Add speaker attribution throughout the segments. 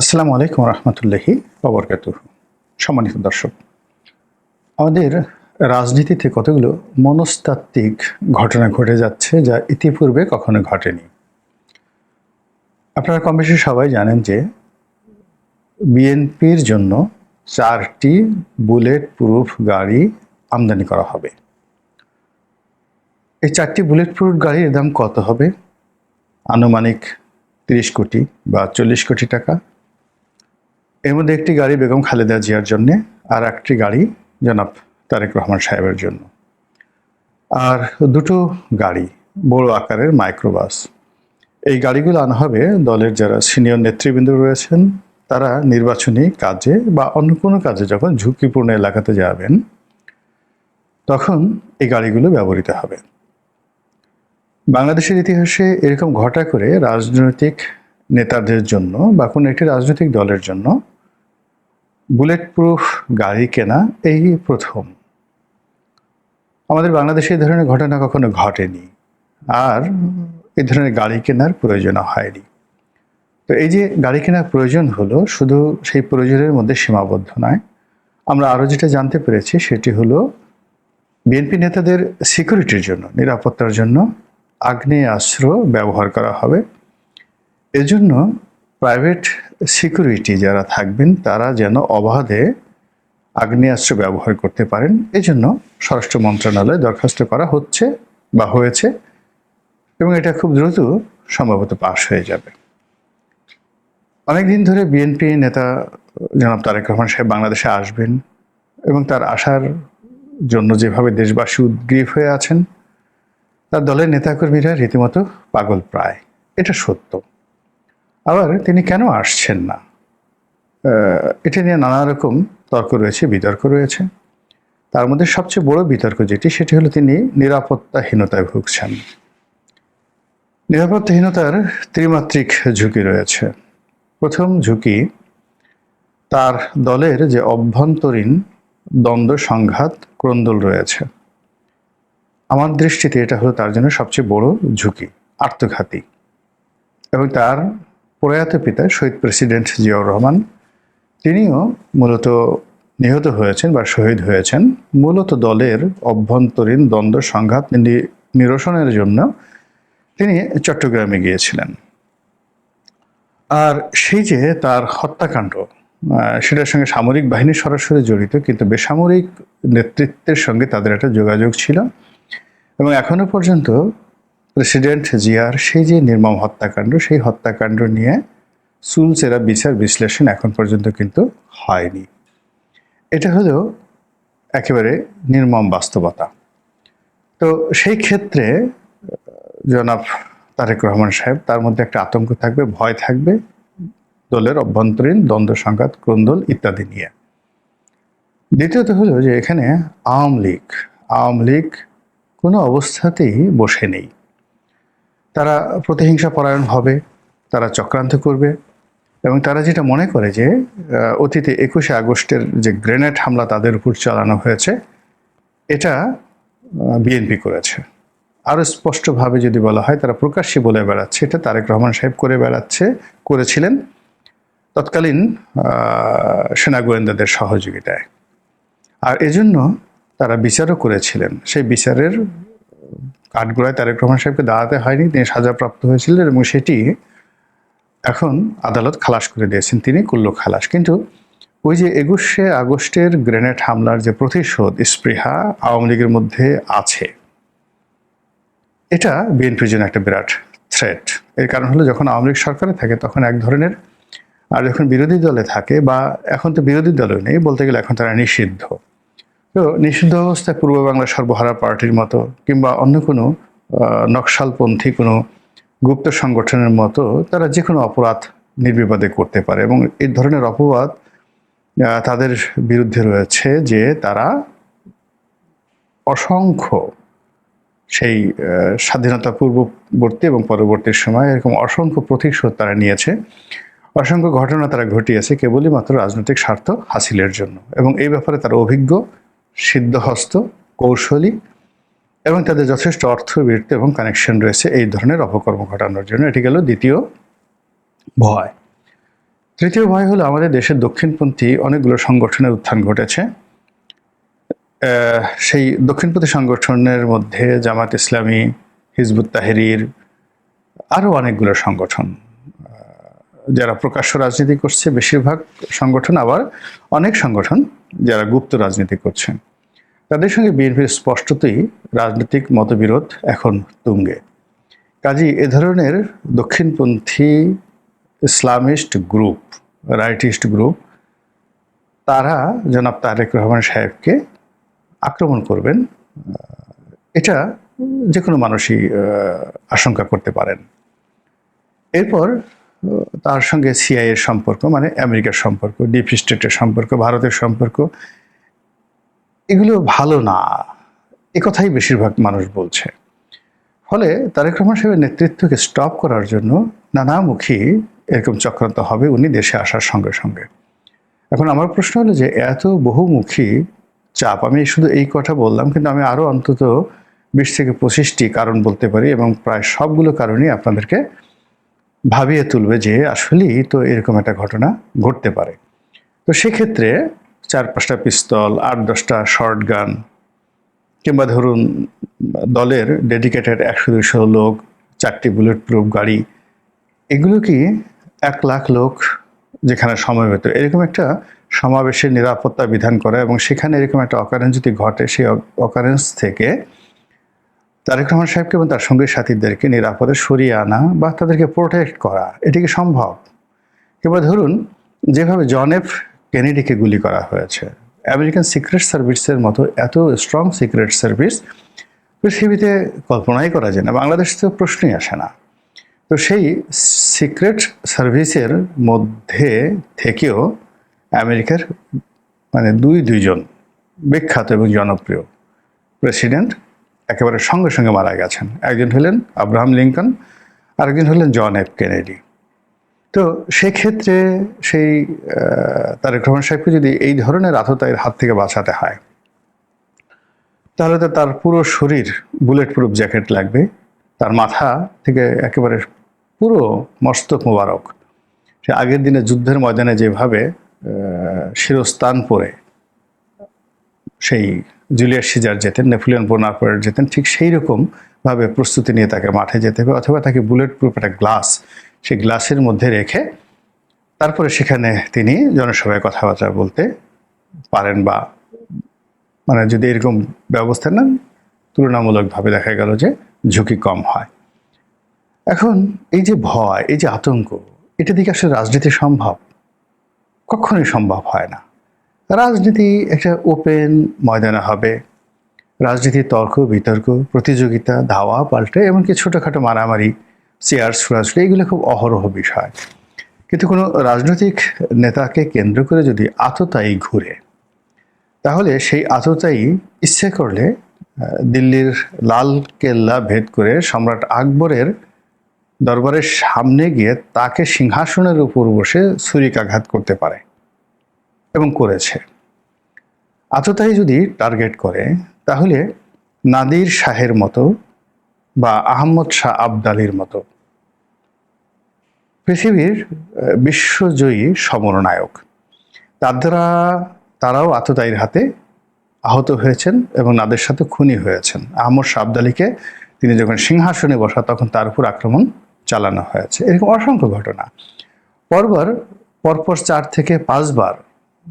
Speaker 1: আসসালামু আলাইকুম রহমতুল্লাহি অবরকাত সম্মানিত দর্শক, আমাদের রাজনীতিতে কতগুলো মনস্তাত্ত্বিক ঘটনা ঘটে যাচ্ছে যা ইতিপূর্বে কখনো ঘটেনি। আপনারা কম বেশি সবাই জানেন যে বিএনপির জন্য চারটি বুলেট প্রুফ গাড়ি আমদানি করা হবে। এই চারটি বুলেট প্রুফ গাড়ির দাম কত হবে? আনুমানিক তিরিশ কোটি বা চল্লিশ কোটি টাকা। এর মধ্যে একটি গাড়ি বেগম খালেদা জিয়ার জন্যে আর একটি গাড়ি জনাব তারেক রহমান সাহেবের জন্য। আর দুটো গাড়ি বড় আকারের মাইক্রোবাস। এই গাড়িগুলো আনা হবে দলের যারা সিনিয়র নেতৃবৃন্দ রয়েছেন, তারা নির্বাচনী কাজে বা অন্য কোনো কাজে যখন ঝুঁকিপূর্ণ এলাকাতে যাবেন, তখন এই গাড়িগুলো ব্যবহৃত হবে। বাংলাদেশের ইতিহাসে এরকম ঘটা করে রাজনৈতিক নেতাদের জন্য বা কোনো একটি রাজনৈতিক দলের জন্য বুলেট প্রুফ গাড়ি কেনা এই প্রথম। আমাদের বাংলাদেশে এই ধরনের ঘটনা কখনো ঘটেনি, আর এই ধরনের গাড়ি কেনার প্রয়োজন হয়নি। তো এই যে গাড়ি কেনার প্রয়োজন হলো, শুধু সেই প্রয়োজনের মধ্যে সীমাবদ্ধ নয়, আমরা আরও যেটা জানতে পেরেছি সেটি হলো, বিএনপি নেতাদের সিকিউরিটির জন্য, নিরাপত্তার জন্য আগ্নেয়াস্ত্র ব্যবহার করা হবে। এজন্য প্রাইভেট সিকিউরিটি যারা থাকবেন, তারা যেন অবাধে আগ্নেয়াস্ত্র ব্যবহার করতে পারেন। এজন্য স্বরাষ্ট্র মন্ত্রণালয়ে দরখাস্ত করা হচ্ছে বা হয়েছে এবং এটা খুব দ্রুত সম্ভবত পাশ হয়ে যাবে। অনেকদিন ধরে বিএনপি নেতা জনাব তারেক রহমান সাহেব বাংলাদেশে আসবেন এবং তার আসার জন্য যেভাবে দেশবাসী উদ্গ্রীব হয়ে আছেন, তার দলের নেতাকর্মীরা রীতিমতো পাগল প্রায়। এটা সত্য। আবার তিনি কেন আসছেন না? এটা নিয়ে নানা রকম তর্ক রয়েছে, বিতর্ক রয়েছে। তার মধ্যে সবচেয়ে বড় বিতর্ক যেটি, সেটি হলো তিনি নিরাপত্তাহীনতায় ভুগছেন। নিরাপত্তাহীনতার ত্রিমাত্রিক ঝুঁকি রয়েছে। প্রথম ঝুঁকি, তার দলের যে অভ্যন্তরীণ দ্বন্দ্ব সংঘাত, ক্রন্দল রয়েছে। আমার দৃষ্টিতে এটা হলো তার জন্য সবচেয়ে বড় ঝুঁকি, আত্মঘাতী। এবং তার প্রয়াত পিতা শহীদ প্রেসিডেন্ট জিয়াউর রহমান, তিনিও মূলত নিহত হয়েছেন বা শহীদ হয়েছেন। মূলত দলের অভ্যন্তরীণ দ্বন্দ্ব, সংঘাত নিরসনের জন্য তিনি চট্টগ্রামে গিয়েছিলেন। আর সেই যে তার হত্যাকাণ্ড সেটার সঙ্গে সামরিক বাহিনী সরাসরি জড়িত, কিন্তু বেসামরিক নেতৃত্বের সঙ্গে তাদের একটা যোগাযোগ ছিল। এবং এখনও পর্যন্ত প্রেসিডেন্ট জিয়ার সেই যে নির্মম হত্যাকাণ্ড, সেই হত্যাকাণ্ড নিয়ে চুলচেরা বিচার বিশ্লেষণ এখন পর্যন্ত কিন্তু হয়নি। এটা হলো একেবারে নির্মম বাস্তবতা। তো সেই ক্ষেত্রে জনাব তারেক রহমান সাহেব, তার মধ্যে একটা আতঙ্ক থাকবে, ভয় থাকবে, দলের অভ্যন্তরীণ দ্বন্দ্ব, সংঘাত ক্রন্দল ইত্যাদি নিয়ে। দ্বিতীয়ত হলো যে এখানে আওয়ামী লীগ আওয়ামী লীগ কোনো অবস্থাতেই বসে নেই। তারা প্রতিহিংসা পরায়ণ হবে, তারা চক্রান্ত করবে এবং তারা যেটা মনে করে যে অতীতে একুশে আগস্টের যে গ্রেনেড হামলা তাদের উপর চালানো হয়েছে, এটা বিএনপি করেছে। আরও স্পষ্টভাবে যদি বলা হয়, তারা প্রকাশ্যে বলে বেড়াচ্ছে, এটা তারেক রহমান সাহেব করে বেড়াচ্ছে, করেছিলেন। তৎকালীন সেনা গোয়েন্দাদের সহযোগিতায়। আর এজন্য তারা বিচারও করেছিলেন। সেই বিচারের কাঠগোড়ায় তারেক রহমান সাহেবকে দাঁড়াতে হয়নি, তিনি সাজাপ্রাপ্ত হয়েছিলেন এবং সেটি এখন আদালত খালাস করে দিয়েছেন, তিনি কুল্ল খালাস। কিন্তু ওই যে একুশে আগস্টের গ্রেনেড হামলার যে প্রতিশোধ, স্পৃহা আওয়ামী লীগের মধ্যে আছে, এটা বিএনপির জন্য একটা বিরাট থ্রেট এর কারণ হলো যখন আওয়ামী লীগ সরকারে থাকে তখন এক ধরনের, আর যখন বিরোধী দলে থাকে বা এখন তো বিরোধী দলও নেই, বলতে গেলে এখন তারা নিষিদ্ধ। তো নিষিদ্ধ অবস্থায় পূর্ব বাংলা সর্বহারা পার্টির মতো কিংবা অন্য কোনো নকশালপন্থী কোনো গুপ্ত সংগঠনের মতো তারা যে কোনো অপরাধ নির্বিবাদে করতে পারে এবং এই ধরনের অপবাদ তাদের বিরুদ্ধে রয়েছে যে তারা অসংখ্য সেই স্বাধীনতা পূর্ববর্তী এবং পরবর্তী সময় এরকম অসংখ্য প্রতিশোধ তারা নিয়েছে। অসংখ্য ঘটনা তারা ঘটিয়েছে কেবলই মাত্র রাজনৈতিক স্বার্থ হাসিলের জন্য এবং এই ব্যাপারে তারা অভিজ্ঞ। সিদ্ধহস্ত, কৌশলী এবং তাদের যথেষ্ট অর্থ বৃত্তি এবং কানেকশন রয়েছে এই ধরনের অপকর্ম ঘটানোর জন্য। এটি গেল দ্বিতীয় ভয়। তৃতীয় ভয় হলো আমাদের দেশের দক্ষিণপন্থী অনেকগুলো সংগঠনের উত্থান ঘটেছে। সেই দক্ষিণপন্থী সংগঠনের মধ্যে জামাত ইসলামী, হিজবুত তাহেরির আরও অনেকগুলো সংগঠন। যারা প্রকাশ্য রাজনীতি করছে, বেশিরভাগ সংগঠন, আবার অনেক সংগঠন যারা গুপ্ত রাজনীতি করছে। তাদের সঙ্গে বিএনপির স্পষ্টতই রাজনৈতিক মতবিরোধ এখন তুঙ্গে। কাজী এ ধরনের দক্ষিণপন্থী ইসলামিস্ট গ্রুপ, রাইটিস্ট গ্রুপ, তারা জনাব তারেক রহমান সাহেবকে আক্রমণ করবেন এটা যে কোনো মানুষই আশঙ্কা করতে পারেন। এরপর তার সঙ্গে সিআইয়ের সম্পর্ক মানে আমেরিকার সম্পর্ক, ডিপ স্টেটের সম্পর্ক, ভারতের সম্পর্ক এগুলো ভালো না। কথাই বেশিরভাগ মানুষ বলছে। ফলে তারেক রহমান সাহেবের নেতৃত্বকে স্টপ করার জন্য নানামুখী এরকম চক্রান্ত হবে উনি দেশে আসার সঙ্গে সঙ্গে। এখন আমার প্রশ্ন হলো যে এত বহুমুখী চাপ, আমি শুধু এই কথা বললাম, কিন্তু আমি আরও অন্তত বিশ থেকে পঁচিশটি কারণ বলতে পারি এবং প্রায় সবগুলো কারণই আপনাদেরকে ভাবিয়ে তুলবে যে আসলেই তো এরকম একটা ঘটনা ঘটতে পারে। তো সেক্ষেত্রে চার পাঁচটা পিস্তল, আট দশটা শর্ট গান কিংবা ধরুন দলের ডেডিকেটেড একশো দুশো লোক, চারটি বুলেট প্রুফ গাড়ি, এগুলো কি এক লাখ লোক যেখানে সমবেত? এরকম একটা সমাবেশের নিরাপত্তা বিধান করা এবং সেখানে এরকম একটা অকারেন্স যদি ঘটে, সেই অকারেন্স থেকে তারেক রহমান সাহেবকে এবং তার সঙ্গী সাথীদেরকে নিরাপদে সরিয়ে আনা বা তাদেরকে প্রোটেক্ট করা, এটি কি সম্ভব? কিংবা ধরুন যেভাবে জন কেনেডিকে গুলি করা হয়েছে। আমেরিকান সিক্রেট সার্ভিসের মতো এত স্ট্রং সিক্রেট সার্ভিস পৃথিবীতে কল্পনাই করা যায় না, বাংলাদেশ তো প্রশ্নই আসে না। তো সেই সিক্রেট সার্ভিসের মধ্যে থেকেও আমেরিকার মানে দুই দুইজন বিখ্যাত এবং জনপ্রিয় প্রেসিডেন্ট একেবারে সঙ্গে সঙ্গে মারা গেছেন। একজন হলেন আব্রাহাম লিঙ্কন, আরেকজন হলেন জন এফ কেনেডি। তো সেক্ষেত্রে সেই তারেক রহমান সাহেবকে যদি এই ধরনের আততায়ীর হাত থেকে বাঁচাতে হয়, তাহলে তো তার পুরো শরীর বুলেট প্রুফ জ্যাকেট লাগবে। তার মাথা থেকে একেবারে পুরো মস্তক মোবারক। সে আগের দিনে যুদ্ধের ময়দানে যেভাবে শিরস্থান পরে সেই জুলিয়াস সিজার যেতেন, নেপোলিয়ন বোনাপার্ট যেতেন, ঠিক সেই রকম ভাবে প্রস্তুতি নিয়ে তাকে মাঠে যেতে হবে অথবা তাকে বুলেট প্রুফ একটা গ্লাস সেই গ্লাসের মধ্যে রেখে তারপরে সেখানে তিনি জনসভায় কথাবার্তা বলতে পারেন বা মানে যদি এরকম ব্যবস্থা নেন, তুলনামূলকভাবে দেখা গেল যে ঝুঁকি কম হয়। এখন এই যে ভয়, এই যে আতঙ্ক, এটা দিকে আসলে রাজনীতি সম্ভব? কখনোই সম্ভব হয় না। রাজনীতি একটা ওপেন ময়দানে হবে। রাজনীতি তর্ক, বিতর্ক, প্রতিযোগিতা, ধাওয়া, পাল্টে, এমনকি ছোটোখাটো মারামারি, চেয়ার ছোড়াছুড়ি, এগুলো খুব অহরহ বিষয়। কিন্তু কোনো রাজনৈতিক নেতাকে কেন্দ্র করে যদি আততায়ী ঘুরে, তাহলে সেই আততায়ী ইচ্ছে করলে দিল্লির লাল কেল্লা ভেদ করে সম্রাট আকবরের দরবারের সামনে গিয়ে তাকে সিংহাসনের উপর বসে ছুরিকাঘাত করতে পারে এবং করেছে। আততায়ী যদি টার্গেট করে তাহলে নাদির শাহের মতো বা আহমদ শাহ আবদালির মতো পৃথিবীর বিশ্বজয়ী সমরনায়ক। তারা তারাও আততায়ীর হাতে আহত হয়েছেন এবং নাদের সাথে খুনি হয়েছেন। আহমদ শাহ আবদালিকে তিনি যখন সিংহাসনে বসা, তখন তার উপর আক্রমণ চালানো হয়েছে। এরকম অসংখ্য ঘটনা। পরবার, পরপর চার থেকে পাঁচবার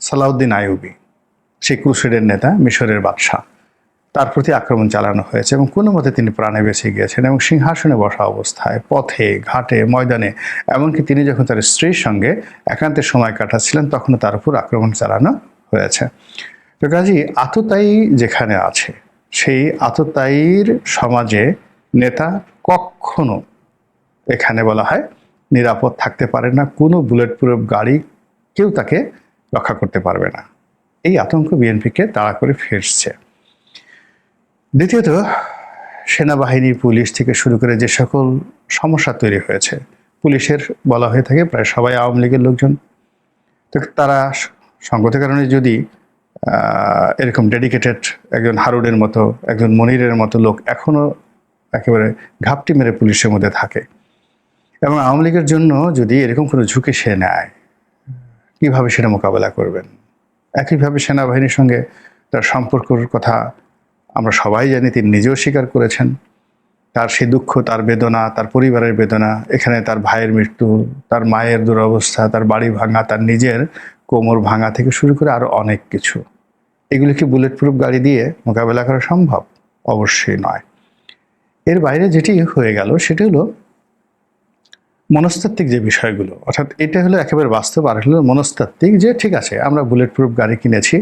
Speaker 1: সালাউদ্দিন আইয়ুবি, সেই ক্রুসেডের নেতা, মিশরের বাদশাহ তার প্রতি আক্রমণ চালানো হয়েছে এবং কোনো মতে তিনি প্রাণে বেঁচে গিয়েছেন এবং সিংহাসনে বসা অবস্থায়, পথে, ঘাটে, ময়দানে, এমনকি তিনি যখন তার স্ত্রীর সঙ্গে একান্তের সময় কাটাচ্ছিলেন, তখনও তার উপর আক্রমণ চালানো হয়েছে। তো কাজী, আততায়ী যেখানে আছে, সেই আততায়ীর সমাজে নেতা কখনো এখানে বলা হয় নিরাপদ থাকতে পারে না, কোনো বুলেট প্রুফ গাড়ি কেউ তাকে রক্ষা করতে পারবে না। এই আতঙ্ক বিএনপিকে তাড়া করে ফিরছে। দ্বিতীয়ত, সেনাবাহিনী, পুলিশ থেকে শুরু করে যে সকল সমস্যা তৈরি হয়েছে, পুলিশের বলা হয়ে থাকে প্রায় সবাই আওয়ামী লীগের লোকজন। তো তারা সঙ্গত কারণে যদি এরকম ডেডিকেটেড একজন হারুনের মতো, একজন মনিরের মতো লোক এখনও একেবারে ঘাপটি মেরে পুলিশের মধ্যে থাকে, এবং আওয়ামী লীগের জন্য যদি এরকম কোনো ঝুঁকি সে নেয়, কীভাবে সেটা মোকাবেলা করবেন? একইভাবে সেনাবাহিনীর সঙ্গে তার সম্পর্কর কথা আমরা সবাই জানি তিনি নিজেও স্বীকার করেছেন। তার সেই দুঃখ, তার বেদনা, তার পরিবারের বেদনা, এখানে তার ভাইয়ের মৃত্যু, তার মায়ের দুরবস্থা, তার বাড়ি ভাঙা, তার নিজের কোমর ভাঙা থেকে শুরু করে আরও অনেক কিছু। এগুলো কি বুলেট প্রুফ গাড়ি দিয়ে মোকাবেলা করা সম্ভব? অবশ্যই নয়। এর বাইরে যেটি হয়ে গেল, সেটি হলো মনস্তাত্ত্বিক যে বিষয়গুলো, অর্থাৎ এটা হলো একেবারে বাস্তব, আর হলো মনস্তাত্ত্বিক যে, ঠিক আছে, আমরা বুলেট প্রুফ গাড়ি কিনেছি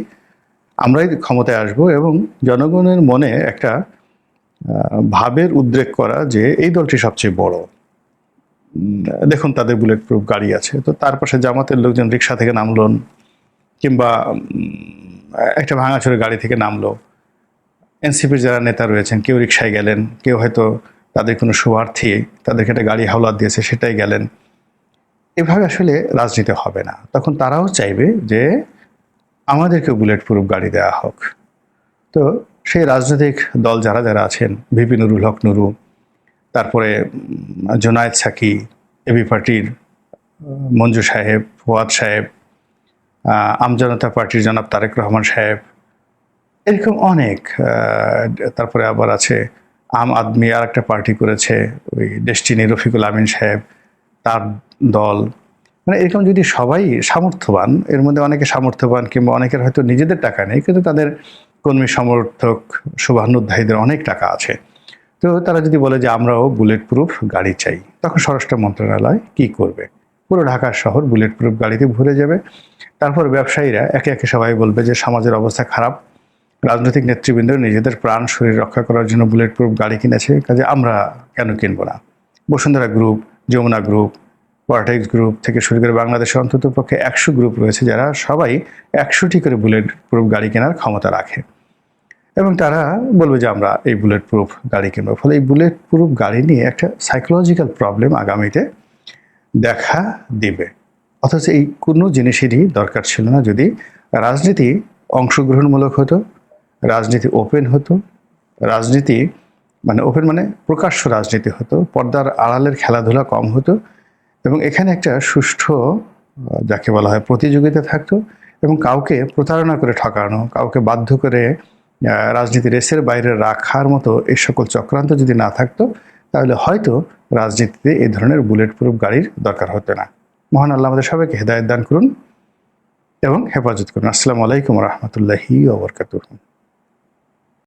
Speaker 1: আমরাই ক্ষমতায় আসব এবং জনগণের মনে একটা ভাবের উদ্রেক করা যে এই দলটি সবচেয়ে বড়। দেখুন তাদের বুলেট প্রুফ গাড়ি আছে, তো তার পাশে জামাতের লোকজন রিক্সা থেকে নামলেন কিংবা একটা ভাঙাচোরে গাড়ি থেকে নামলো। এনসিপির যারা নেতা রয়েছেন, কেউ রিক্সায় গেলেন, কেউ হয়তো তাদের কোনো শুভার্থী, তাদেরকে একটা গাড়ি হাওলা দিয়েছে, সেটাই গেলেন। এভাবে আসলে রাজনীতি হবে না। তখন তারাও চাইবে যে আমাদেরকে বুলেট প্রুফ গাড়ি দেওয়া হোক। তো সেই রাজনৈতিক দল যারা যারা আছেন ভিপি নুরুল হক নুরু, তারপরে জোনায়েদ সাকি এবি পার্টির মঞ্জু সাহেব, ফুয়াদ সাহেব আমজনতা পার্টির জনাব তারেক রহমান সাহেব, এরকম অনেক তারপরে আবার আছে আম আদমি আর একটা পার্টি করেছে, ওই ডেস্টিনি রফিকুল আমিন সাহেব, তার দল মানে এরকম যদি সবাই সামর্থ্যবান, এর মধ্যে অনেকে সামর্থ্যবান কিংবা অনেকের হয়তো নিজেদের টাকা নেই, কিন্তু তাদের কর্মী সমর্থক শুভানুধ্যায়ীদের অনেক টাকা আছে। তো তারা যদি বলে যে আমরাও বুলেট প্রুফ গাড়ি চাই, তখন স্বরাষ্ট্র মন্ত্রণালয় কি করবে? পুরো ঢাকা শহর বুলেট প্রুফ গাড়িতে ভরে যাবে। তারপর ব্যবসায়ীরা একে একে সবাই বলবে যে সমাজের অবস্থা খারাপ। রাজনৈতিক নেতৃবৃন্দ নিজেদের প্রাণ শরীর রক্ষা করার জন্য বুলেট প্রুফ গাড়ি কিনেছে, কাজে আমরা কেন কিনবো না? Bashundhara group Jamuna group politics group থেকে শুরু করে বাংলাদেশে অন্তত পক্ষে একশো গ্রুপ রয়েছে যারা সবাই একশোটি করে বুলেট প্রুফ গাড়ি কেনার ক্ষমতা রাখে। এবং তারা বলবে যে আমরা এই বুলেট প্রুফ গাড়ি কিনবো। ফলে এই বুলেট প্রুফ গাড়ি নিয়ে একটা সাইকোলজিক্যাল প্রবলেম আগামীতে দেখা দিবে। অথচ এই কোনো জিনিসেরই দরকার ছিল না। যদি রাজনীতি অংশগ্রহণমূলক হতো, রাজনীতি ওপেন হতো, রাজনীতি মানে ওপেন মানে প্রকাশ্য রাজনীতি হতো, পর্দার আড়ালের খেলাধুলা কম হতো এবং এখানে একটা সুষ্ঠু যাকে বলা হয় প্রতিযোগিতা থাকতো এবং কাউকে প্রতারণা করে ঠকানো, কাউকে বাধ্য করে রাজনীতি রেসের বাইরে রাখার মতো এই সকল চক্রান্ত যদি না থাকতো, তাহলে হয়তো রাজনীতিতে এই ধরনের বুলেট প্রুফ গাড়ির দরকার হতো না। মহান আল্লাহ আমাদের সবাইকে হেদায়ত দান করুন এবং হেফাজত করুন। আসসালামু আলাইকুম রহমতুল্লাহি ওবরকাতুহ